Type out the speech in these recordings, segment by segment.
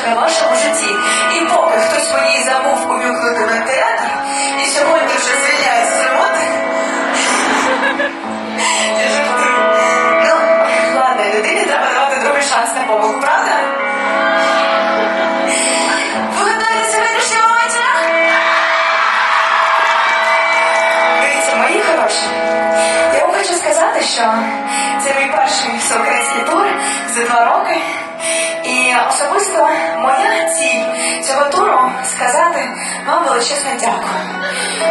в вашому житті. І поки хтось мені забув увімкнути вентилятор, і сьогодні вже звільняється з роботи. Ну, ладно, людині треба давати другий шанс на помилку, правда? Ви готові сьогоднішнього? Дивіться, мої хороші. Я вам хочу сказати, що це мій перший всеукраїнський тур за два роки. Вам величезне дякую.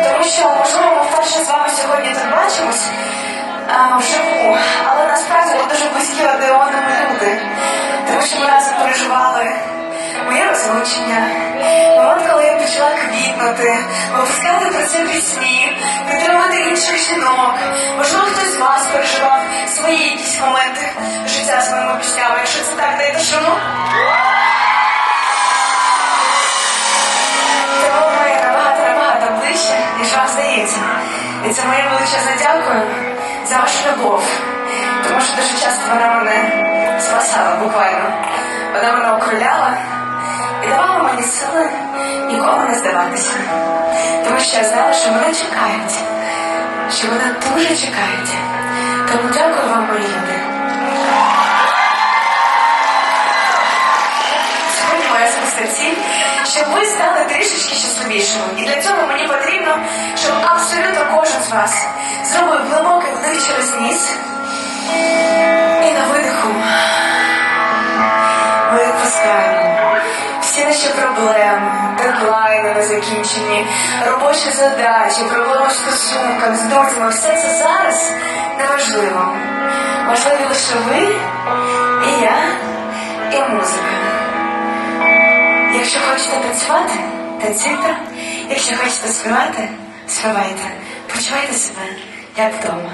Тому що, можливо, ми вперше з вами сьогодні тут бачимось вживу, але насправді ми дуже близькі одне люди. Тому що ми разом переживали моє розлучення. Момент, коли я почала квітнути, випускати про це пісні, підтримувати інших жінок. Можливо, хтось з вас переживав свої якісь моменти І це моє величезне дякую за вашу любов. Тому що дуже часто вона мене спасала буквально. Вона мене окруляла і давала мені сили нікому не здаватися. Тому що я знала, що мене чекають, що мене дуже чекають. Тому дякую вам, мої люди. Сьогодні моя особиста ціль, щоб ви стали трішечки щасливішими. І для цього мені потрібно, щоб абсолютно кожен з вас зробив глибокий вдих через ніс і на видиху ми відпускаємо всі наші проблеми, дедлайни незакінчені, робочі задачі, проблеми в стосунках з друзями. Все це зараз неважливо. Важливі лише ви і я, і музика. Якщо хочете танцювати, танцюйте. Якщо хочете співати, співайте. Почувайте себе як вдома.